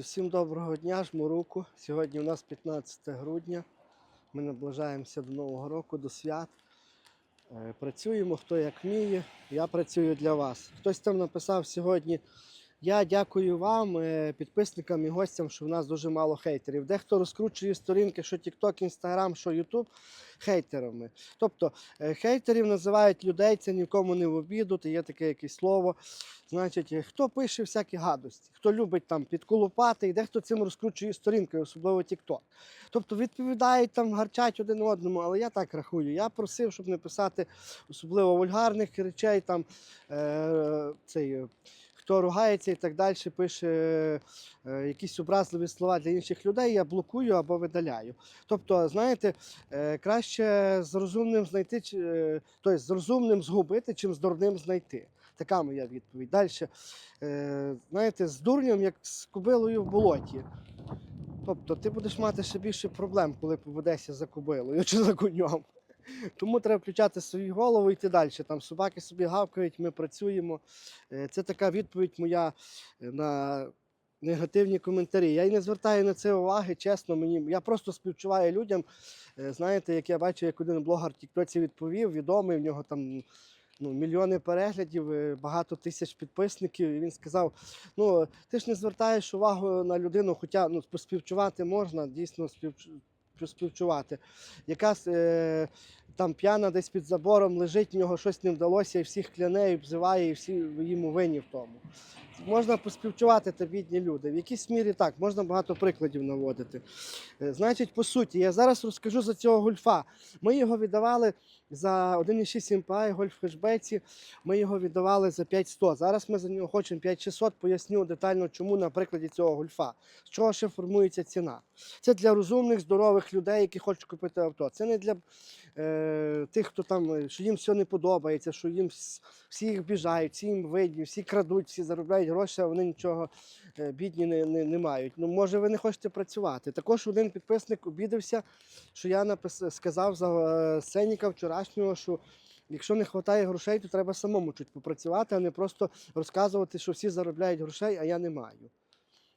Всім доброго дня, жму руку. Сьогодні у нас 15 грудня. Ми наближаємося до Нового року, до свят. Е, Працюємо хто як вміє. Я працюю для вас. Хтось там написав сьогодні. Я дякую вам, е, підписникам і гостям, що в нас дуже мало хейтерів. Дехто розкручує сторінки, що TikTok, Instagram, що YouTube хейтерами. Тобто е, хейтерів називають людей, це нікому не в обіду, то є таке якесь слово. Значить, е, хто пише всякі гадості, хто любить там підколупати, і дехто цим розкручує сторінки, особливо TikTok. Тобто відповідають там, гарчать один одному, але я так рахую. Я просив, щоб не писати особливо вульгарних речей, там е, цей. Е, Хто ругається і так далі, пише е, якісь образливі слова для інших людей, я блокую або видаляю. Тобто, знаєте, е, краще з розумним знайти, е, тобто з розумним згубити, чим з дурним знайти. Така моя відповідь. Далі, е, знаєте, з дурнем, як з кобилою в болоті. Тобто ти будеш мати ще більше проблем, коли поведешся за кобилою чи за конем. Тому треба включати свою голову і йти далі. Там собаки собі гавкають, ми працюємо. Е, Це така відповідь моя е, на негативні коментарі. Я й не звертаю на це уваги, чесно. Мені я просто співчуваю людям. Е, Знаєте, як я бачу, як один блогер Тіктоці відповів, відомий, в нього там ну, мільйони переглядів, багато тисяч підписників. І він сказав: ну, ти ж не звертаєш увагу на людину, хоча ну, поспівчувати можна, дійсно співчу- поспівчувати. Якась е, там п'яна десь під забором лежить, в нього щось не вдалося, і всіх кляне, і обзиває, і всі йому винні в тому. Можна поспівчувати та бідні люди. В якійсь мірі так, можна багато прикладів наводити. Е, Значить, по суті, я зараз розкажу за цього гольфа. Ми його віддавали за 1,6 МПА гольф в хешбеці. Ми його віддавали за 5100. Зараз ми за нього хочемо 5600. Поясню детально, чому на прикладі цього гольфа. З чого ще формується ціна. Це для розумних, здорових людей, які хочуть купити авто. Це не для е, тих, хто там, що їм все не подобається, що їм всі їх біжають, всі їм видні, всі крадуть, всі заробляють гроші, а вони нічого е, бідні не, не, не мають. Ну, може, ви не хочете працювати. Також один підписник обідався, що я напис... сказав за е, Сеніка вчорашнього, що. Якщо не вистачає грошей, то треба самому чуть попрацювати, а не просто розказувати, що всі заробляють грошей, а я не маю.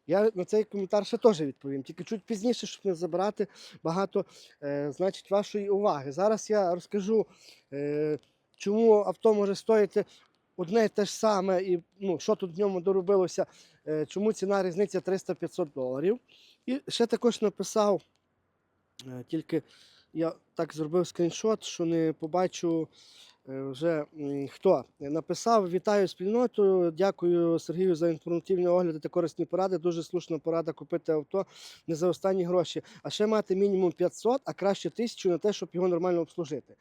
Я на цей коментар ще теж відповім, тільки чуть пізніше, щоб не забирати багато е, значить, вашої уваги. Зараз я розкажу, е, чому авто може стоїти одне і те ж саме, і ну, що тут в ньому доробилося, е, чому ціна різниця 300-500 доларів. І ще також написав, е, тільки я так зробив скріншот, що не побачу е, вже хто написав. Вітаю спільноту. Дякую Сергію за інформативні огляди та корисні поради. Дуже слушна порада купити авто не за останні гроші, а ще мати мінімум 500, а краще 1000 на те, щоб його нормально обслужити.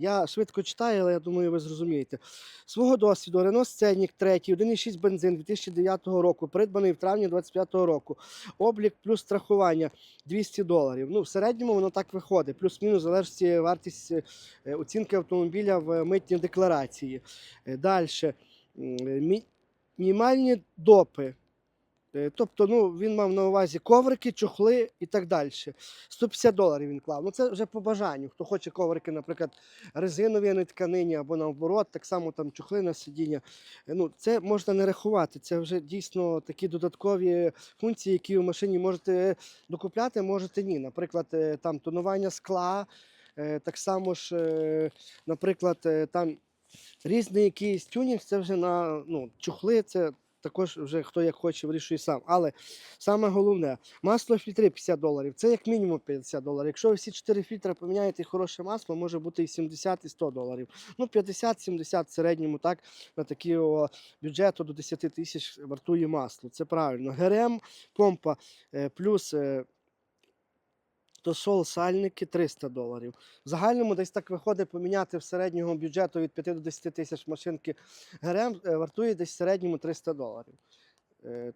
Я швидко читаю, але я думаю, ви зрозумієте. Свого досвіду Renault Scenic 3, 1,6 бензин 2009 року, придбаний в травні 2025 року. Облік плюс страхування 200 доларів. Ну, в середньому воно так виходить. Плюс-мінус залежить вартість е, оцінки автомобіля в митній декларації. Далі. Мінімальні допи. Е, Тобто, ну, він мав на увазі коврики, чохли і так далі. 150 доларів він клав. Ну, це вже по бажанню. Хто хоче коврики, наприклад, резинові, а не тканині, або наоборот, так само там чохли на сидіння. Е, Ну, це можна не рахувати. Це вже дійсно такі додаткові функції, які в машині можете докупляти, можете ні. Наприклад, е, там тонування скла, так само ж, наприклад, там різний якийсь тюнінг, це вже на ну, чохли, це також вже хто як хоче вирішує сам. Але саме головне, масло фільтри 50 доларів. Це як мінімум 50 доларів. Якщо ви всі 4 фільтри поміняєте і хороше масло, може бути і 70, і 100 доларів. Ну, 50-70 в середньому, так, на такі бюджету до 10 тисяч вартує масло. Це правильно. ГРМ, помпа е, плюс. Тосол сальники 300 доларів. В загальному десь так виходить поміняти в середнього бюджету від 5 до 10 тисяч машинки ГРМ е, вартує десь в середньому 300 доларів. Е,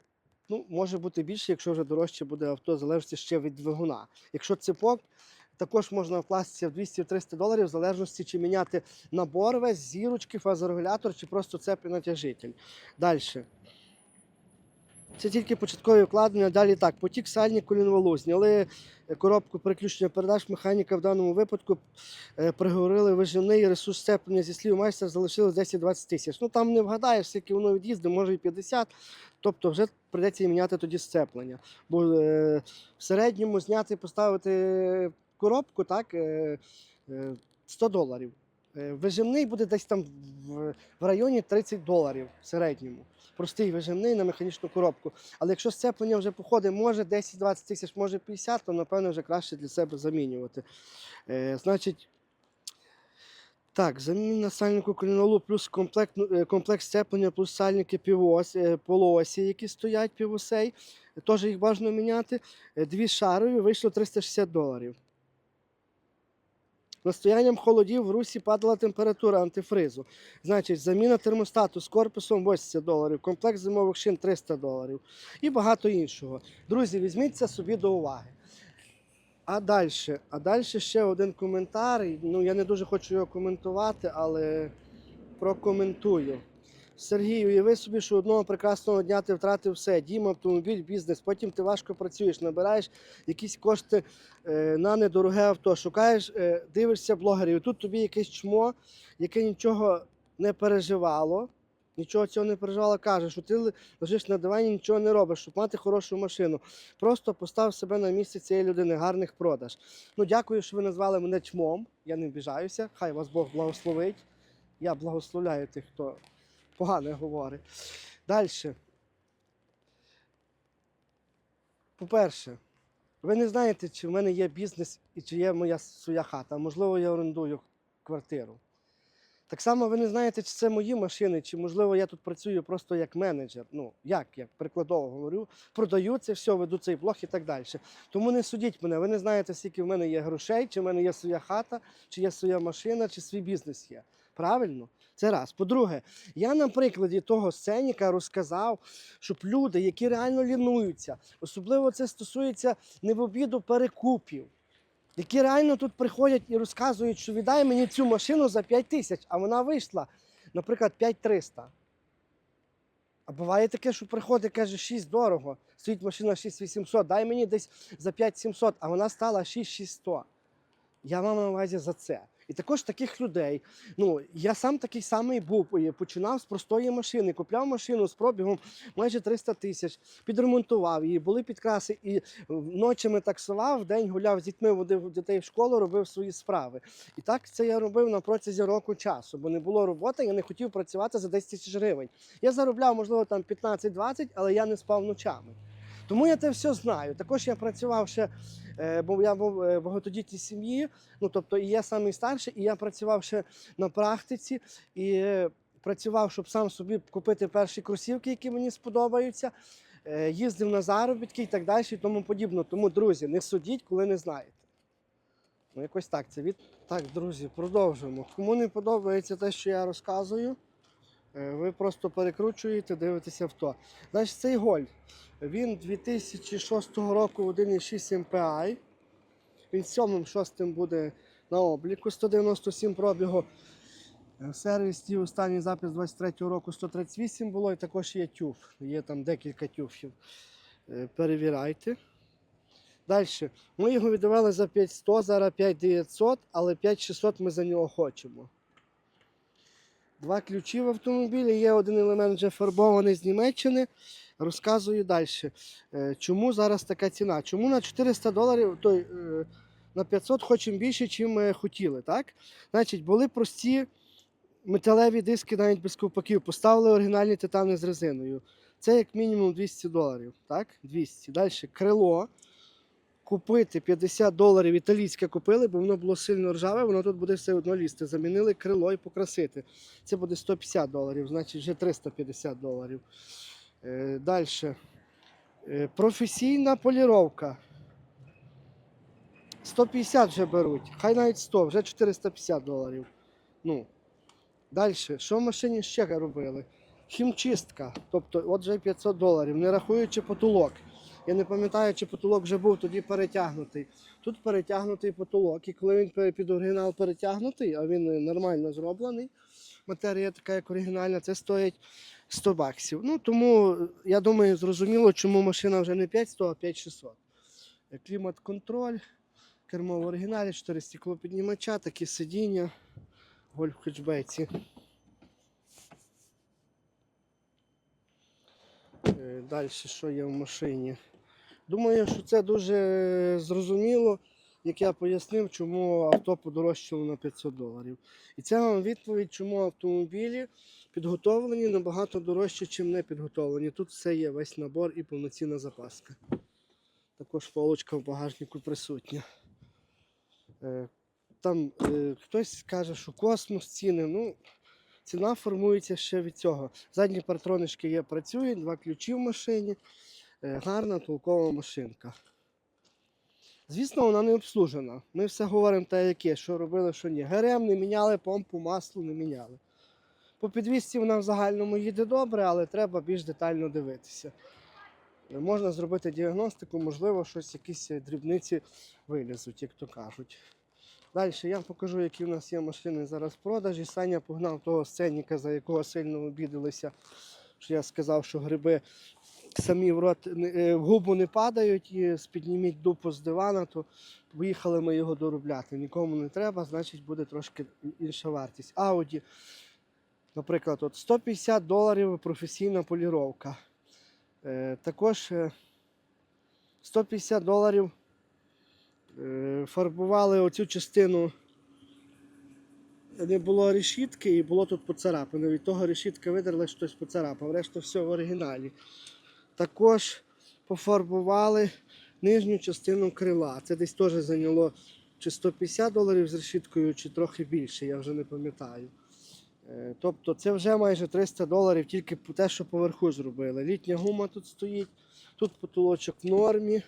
Ну, може бути більше, якщо вже дорожче буде авто, залежить ще від двигуна. Якщо цепок, також можна вкластися в 200-300 доларів, в залежності, чи міняти набор весь, зірочки, фазорегулятор, чи просто цеп натяжитель. Далі. Це тільки початкові вкладення, далі так, потік сальник колінвалу, зняли коробку переключення передач, механіка в даному випадку е, приговорили виживний ресурс сцеплення зі слів майстра залишилось 10-20 тисяч. Ну там не вгадаєш, скільки воно від'їздить, може і 50, тобто вже прийдеться і міняти тоді сцеплення. Бо е, в середньому зняти, поставити коробку, так, е, е, 100 доларів. Е, Вижимний буде десь там в районі 30 доларів в середньому. Простий вижимний на механічну коробку. Але якщо сцеплення вже походить, може 10-20 тисяч, може 50, то напевно вже краще для себе замінювати. Е, значить, так, заміна сальнику колінолу плюс комплект, ну, е, комплект сцеплення, плюс сальники півос, е, полуосі, які стоять півосей. Теж їх бажано міняти. Е, Дві шарові вийшло 360 доларів. Настоянням холодів в русі падала температура антифризу. Значить, заміна термостату з корпусом 80 доларів, комплект зимових шин 300 доларів і багато іншого. Друзі, візьміть це собі до уваги. А далі, а далі ще один коментар. Ну, я не дуже хочу його коментувати, але прокоментую. Сергій, уяви собі, що одного прекрасного дня ти втратив все: дім, автомобіль, бізнес. Потім ти важко працюєш, набираєш якісь кошти е, на недороге авто, шукаєш, е, дивишся блогерів. Тут тобі якесь чмо, яке нічого не переживало, нічого цього не переживало, каже, що ти лежиш на дивані, нічого не робиш, щоб мати хорошу машину. Просто постав себе на місце цієї людини, гарних продаж. Ну, дякую, що ви назвали мене чмом. Я не обіжаюся. Хай вас Бог благословить. Я благословляю тих, хто погане говорить. Далі. По-перше, ви не знаєте, чи в мене є бізнес і чи є моя своя хата. Можливо, я орендую квартиру. Так само ви не знаєте, чи це мої машини, чи можливо я тут працюю просто як менеджер. Ну, як, як прикладово говорю, продаю це все, веду цей блог і так далі. Тому не судіть мене, ви не знаєте, скільки в мене є грошей, чи в мене є своя хата, чи є своя машина, чи свій бізнес є. Правильно? Це раз. По-друге, я на прикладі того сценіка розказав, щоб люди, які реально лінуються, особливо це стосується не в обіду перекупів, які реально тут приходять і розказують, що віддай мені цю машину за 5 тисяч, а вона вийшла, наприклад, 5300. А буває таке, що приходить, каже, 6 дорого, стоїть машина 6800, дай мені десь за 5700, а вона стала 6600. Я мав на увазі за це. І також таких людей. Ну, я сам такий самий був. Починав з простої машини, купляв машину з пробігом майже 300 тисяч, підремонтував її, були підкраси, і ночами таксував, вдень гуляв з дітьми, водив дітей в школу, робив свої справи. І так це я робив на протязі року часу, бо не було роботи, я не хотів працювати за 10 тисяч гривень. Я заробляв, можливо, там 15-20, але я не спав ночами. Тому я це все знаю. Також я працював ще, е, бо я був е, багатодітній сім'ї, ну тобто і я самий старший, і я працював ще на практиці і працював, щоб сам собі купити перші кросівки, які мені сподобаються. е, Їздив на заробітки і так далі, і тому подібне. Тому, друзі, не судіть, коли не знаєте. Ну, якось так це від. Так, друзі, продовжуємо. Кому не подобається те, що я розказую, ви просто перекручуєте, дивитеся в то. Значить, цей гольф. Він 2006 року 1,6 MPI. Він 7-6 буде на обліку. 197 пробігу. Е, В сервісі останній запис 23 року 138 було, і також є тюф. Є там декілька тюфів. Е, Перевіряйте. Далі. Ми його віддавали за 5100, зараз 5900, але 5600 ми за нього хочемо. Два ключі в автомобілі, є один елемент вже фарбований з Німеччини. Розказую далі. Чому зараз така ціна? Чому на 400 доларів, той, е, на 500 хочемо більше, чим ми хотіли. так? Значить, були прості металеві диски навіть без ковпаків, поставили оригінальні титани з резиною. Це як мінімум 200 доларів. так? 200. Далі крило. Купити 50 доларів італійське купили, бо воно було сильно ржаве, воно тут буде все одно лізти. Замінили крило і покрасити. Це буде 150 доларів, значить вже 350 доларів. Е, Далі. Е, професійна поліровка. 150 вже беруть, хай навіть 100, вже 450 доларів. Ну. Далі, що в машині ще робили? Хімчистка, тобто от вже 500 доларів, не рахуючи потолок. Я не пам'ятаю, чи потолок вже був тоді перетягнутий. Тут перетягнутий потолок, і коли він під оригінал перетягнутий, а він е, нормально зроблений, матерія така як оригінальна, це стоїть 100 баксів. Ну, тому я думаю, зрозуміло, чому машина вже не 500, а 5600. Е, Клімат-контроль, кермо в оригіналі, 4 стеклопіднімача, такі сидіння, гольф хетчбеці. Далі, що є в машині? Думаю, що це дуже зрозуміло, як я пояснив, чому авто подорожчало на 500 доларів. І це вам відповідь, чому автомобілі підготовлені набагато дорожче, ніж не підготовлені. Тут все є, весь набор і повноцінна запаска. Також полочка в багажнику присутня. Е, Там е, хтось каже, що космос ціни. Ну, ціна формується ще від цього. Задні партронички є, працюють, два ключі в машині. Е, Гарна толкова машинка. Звісно, вона не обслужена. Ми все говоримо те, яке, що робили, що ні. ГРМ не міняли, помпу, масло не міняли. По підвісці вона в загальному їде добре, але треба більш детально дивитися. Е, Можна зробити діагностику, можливо, щось, якісь е, дрібниці вилізуть, як то кажуть. Далі я вам покажу, які в нас є машини зараз в продажі. Саня погнав того сценіка, за якого сильно обідалися. Що я сказав, що гриби самі в рот е, в губу не падають і підніміть дупу з дивана, то поїхали ми його доробляти. Нікому не треба, значить буде трошки інша вартість. Ауді, наприклад, от 150 доларів професійна поліровка. Е, також е, 150 доларів е, фарбували оцю частину. Не було решітки і було тут поцарапано. Від того решітка видерла, що хтось поцарапав. Решта все в оригіналі. Також пофарбували нижню частину крила. Це десь теж зайняло чи 150 доларів з решіткою, чи трохи більше, я вже не пам'ятаю. Е, Тобто це вже майже 300 доларів тільки те, що поверху зробили. Літня гума тут стоїть, тут потолочок в нормі.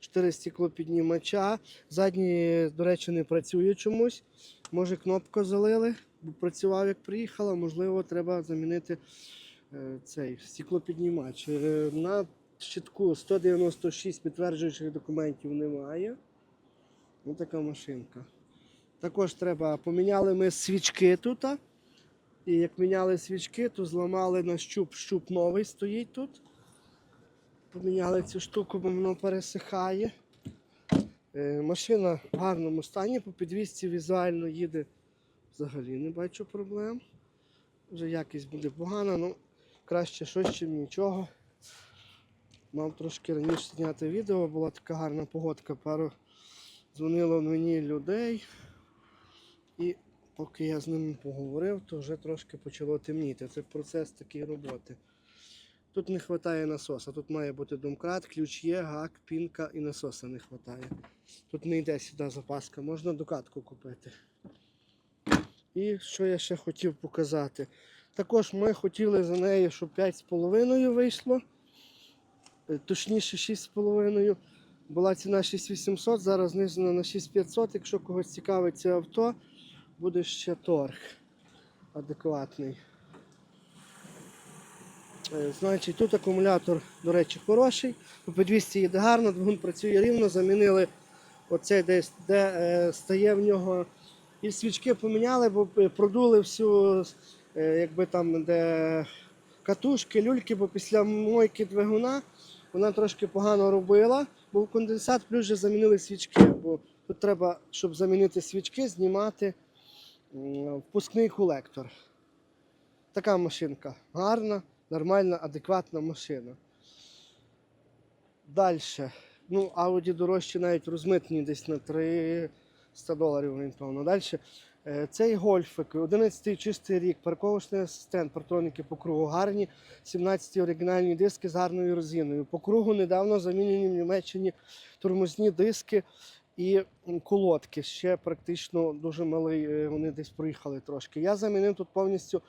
4 стеклопіднімача. Задні, до речі, не працює чомусь. Може кнопку залили, бо працював як приїхала, можливо, треба замінити цей стеклопіднімач. Е, На щитку 196 підтверджуючих документів немає. Ось така машинка. Також треба, поміняли ми свічки тут. І як міняли свічки, то зламали на щуп, щуп новий стоїть тут. Поміняли цю штуку, бо воно пересихає. Е, машина в гарному стані, по підвісці візуально їде взагалі не бачу проблем. Вже якість буде погана, ну краще щось, чим нічого. Мав трошки раніше зняти відео, була така гарна погодка, пару дзвонило мені людей. І поки я з ними поговорив, то вже трошки почало темніти. Це процес такої роботи. Тут не вистачає насоса. Тут має бути домкрат, ключ є, гак, пінка і насоса не вистачає. Тут не йде сюди запаска, можна докатку купити. І що я ще хотів показати. Також ми хотіли за неї, щоб 5,5 вийшло. Е, Точніше 6,5. Була ціна 6800, зараз знижена на 6500. Якщо когось цікавить це авто, буде ще торг адекватний. Е, Значить, тут акумулятор, до речі, хороший. По підвісці їде гарно, двигун працює рівно, замінили оцей десь, де е, стає в нього. І свічки поміняли, бо е, продули всю, якби там, де катушки, люльки, бо після мойки двигуна вона трошки погано робила. Був конденсат, плюс вже замінили свічки. Бо тут треба, щоб замінити свічки, знімати впускний колектор. Така машинка гарна, нормальна, адекватна машина. Далі. Ну, Audi дорожче навіть розмитні десь на 300 доларів орієнтовно. Далі. Цей гольфик, 11 чистий рік, парковочний асистент, партроніки по кругу гарні, 17 оригінальні диски з гарною резиною. По кругу недавно замінені в Німеччині тормозні диски і колодки. Ще практично дуже малий, е, вони десь проїхали трошки. Я замінив тут повністю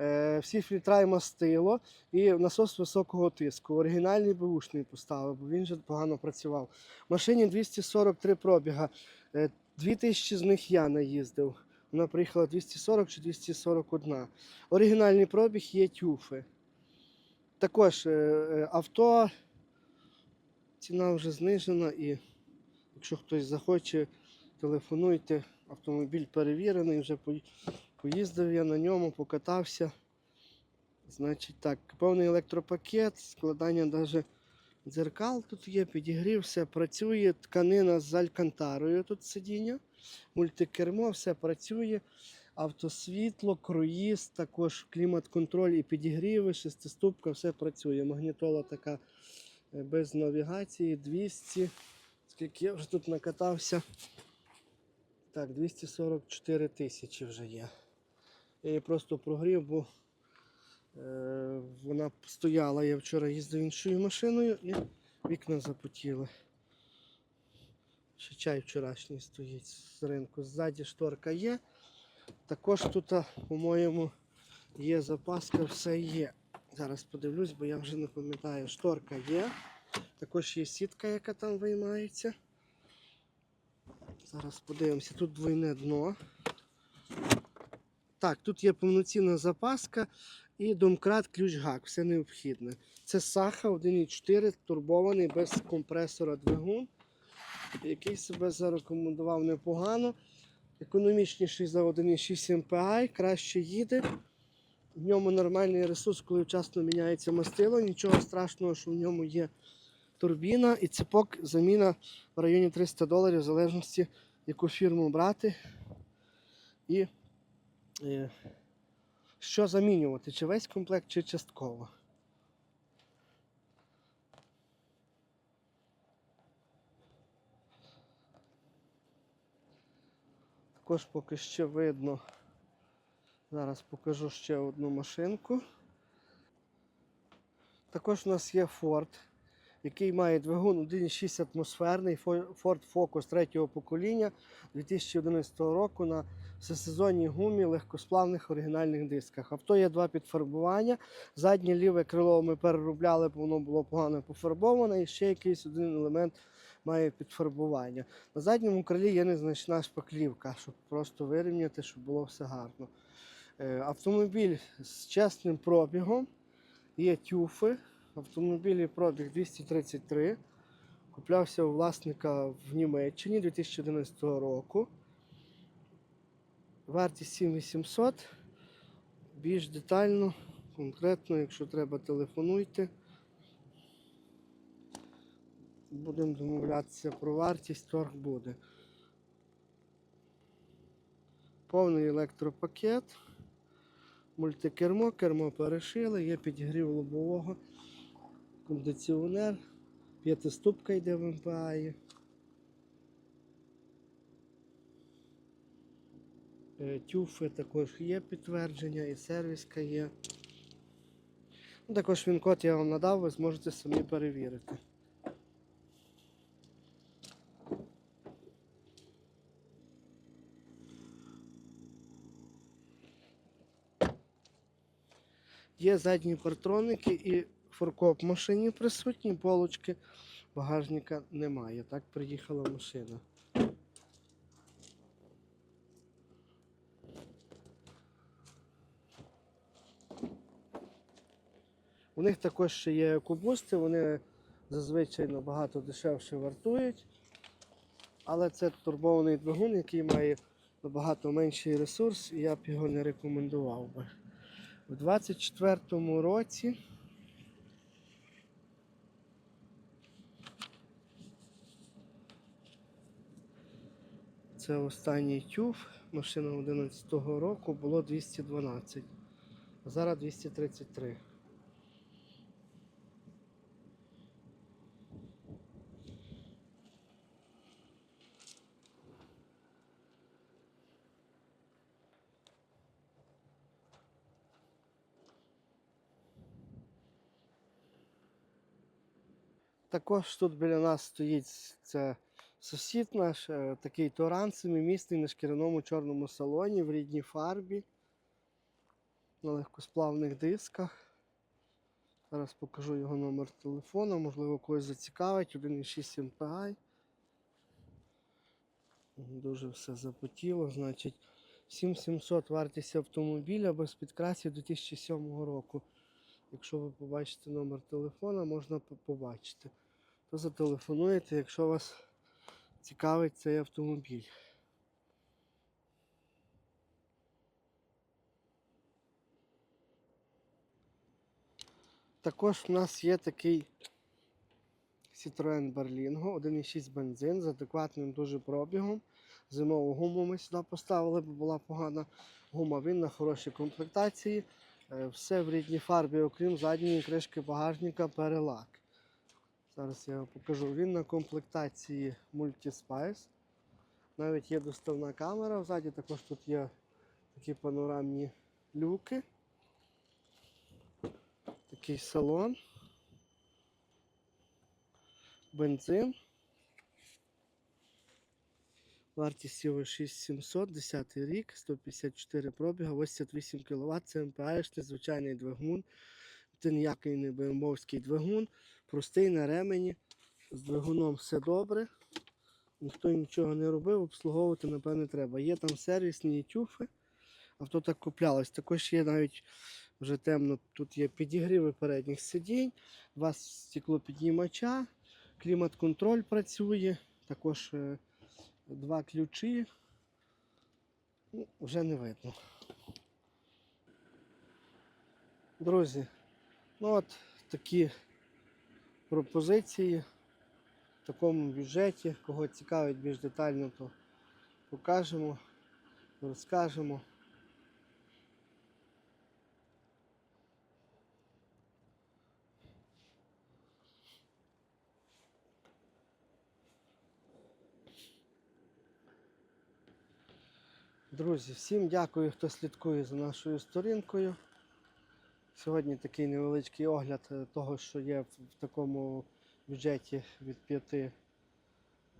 е, всі фільтра і мастило і насос високого тиску. Оригінальний бушний поставив, бо він же погано працював. В машині 243 пробіга. Е, 2000 з них я наїздив. Вона приїхала 240 чи 241. Оригінальний пробіг є тюфи. Також е, е, авто, ціна вже знижена і якщо хтось захоче, телефонуйте. Автомобіль перевірений, вже поїздив я на ньому, покатався. Значить так, повний електропакет, складання навіть дзеркал тут є, підігрів, все працює. Тканина з алькантарою тут сидіння, мультикермо, все працює. Автосвітло, круїз, також клімат-контроль і підігріви, шестиступка, все працює. Магнітола така е, без навігації, 200. Скільки я вже тут накатався. Так, 244 тисячі вже є. Я її просто прогрів, бо е, вона стояла. Я вчора їздив іншою машиною і вікна запотіли. Ще чай вчорашній стоїть з ринку. Ззаді шторка є. Також тут, по-моєму, є запаска, все є. Зараз подивлюсь, бо я вже не пам'ятаю. Шторка є. Також є сітка, яка там виймається. Зараз подивимося, тут двойне дно. Так, тут є повноцінна запаска і домкрат ключ гак, все необхідне. Це Саха 1.4 турбований без компресора двигун, який себе зарекомендував непогано. Економічніший за 1.6 MPI, краще їде. В ньому нормальний ресурс, коли вчасно міняється мастило. Нічого страшного, що в ньому є турбіна і цепок заміна в районі 300 доларів, в залежності, яку фірму брати. І е, що замінювати, чи весь комплект, чи частково. Також поки що видно. Зараз покажу ще одну машинку. Також у нас є Ford, який має двигун 1,6 атмосферний Ford Focus третього покоління 2011 року на всесезонній гумі легкосплавних оригінальних дисках. Авто є два підфарбування. Заднє ліве крило ми переробляли, бо воно було погано пофарбоване, і ще якийсь один елемент має підфарбування. На задньому крилі є незначна шпаклівка, щоб просто вирівняти, щоб було все гарно. Е, Автомобіль з чесним пробігом. Є тюфи. Автомобілі пробіг 233. Куплявся у власника в Німеччині 2011 року. Вартість 7800. Більш детально, конкретно, якщо треба, телефонуйте. Будемо домовлятися про вартість, торг буде. Повний електропакет. Мультикермо, кермо перешили, є підігрів лобового, кондиціонер, п'ятиступка йде в МПА. Е, Тюфи також є підтвердження і сервіска є. Ну, Також він код я вам надав, ви зможете самі перевірити. Є задні партроники і форкоп машині присутні, полочки багажника немає. Так приїхала машина. У них також ще є екобусти, вони зазвичай набагато дешевше вартують. Але це турбований двигун, який має набагато менший ресурс, і я б його не рекомендував би. У 24-му році. Це останній тюф, машина 11-го року. Було 212, а зараз 233. Також тут біля нас стоїть це сусід наш, е, такий Туран семимісний на шкіряному чорному салоні в рідній фарбі, на легкосплавних дисках. Зараз покажу його номер телефону, можливо, когось зацікавить. 1,6 MPI. Дуже все запотіло. Значить, 7700 вартість автомобіля без підкрасів 2007 року. Якщо ви побачите номер телефона, можна побачити. То зателефонуєте, якщо вас цікавить цей автомобіль. Також в нас є такий Citroen Berlingo, 1,6 бензин з адекватним дуже пробігом. Зимову гуму ми сюди поставили, бо була погана гума. Він на хорошій комплектації. Е, Все в рідній фарбі, окрім задньої кришки багажника перелак. Зараз я його покажу. Він на комплектації Multispice. Навіть є доставна камера ззаді, також тут є такі панорамні люки. Такий салон. Бензин. Вартість його 6700, 10 рік, 154 пробіга, 88 кВт, це МПАшний звичайний двигун. Це ніякий не БМВський двигун, простий на ремені. З двигуном все добре. Ніхто нічого не робив, обслуговувати, напевне, треба. Є там сервісні тюфи. Авто так куплялось. Також є навіть вже темно. Тут є підігріви передніх сидінь, два стеклопіднімача, клімат-контроль працює, також е, два ключі. Ну, вже не видно. Друзі, ну от такі пропозиції в такому бюджеті. Кого цікавить більш детально, то покажемо, розкажемо. Друзі, всім дякую, хто слідкує за нашою сторінкою. Сьогодні такий невеличкий огляд е, того, що є в такому бюджеті від 5 е,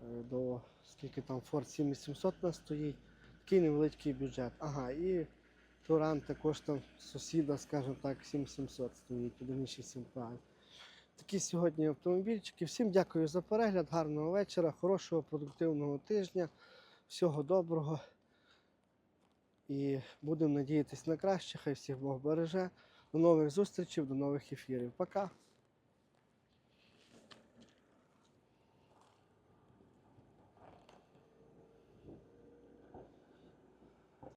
до скільки там Ford 7800 у нас стоїть. Такий невеличкий бюджет. Ага, і Туран також там сусіда, скажімо так, 7700 стоїть, 1,6 MPI. Такі сьогодні автомобільчики. Всім дякую за перегляд, гарного вечора, хорошого, продуктивного тижня. Всього доброго. І будемо надіятися на краще. Хай всіх Бог береже. До нових зустрічей, до нових ефірів. Пока.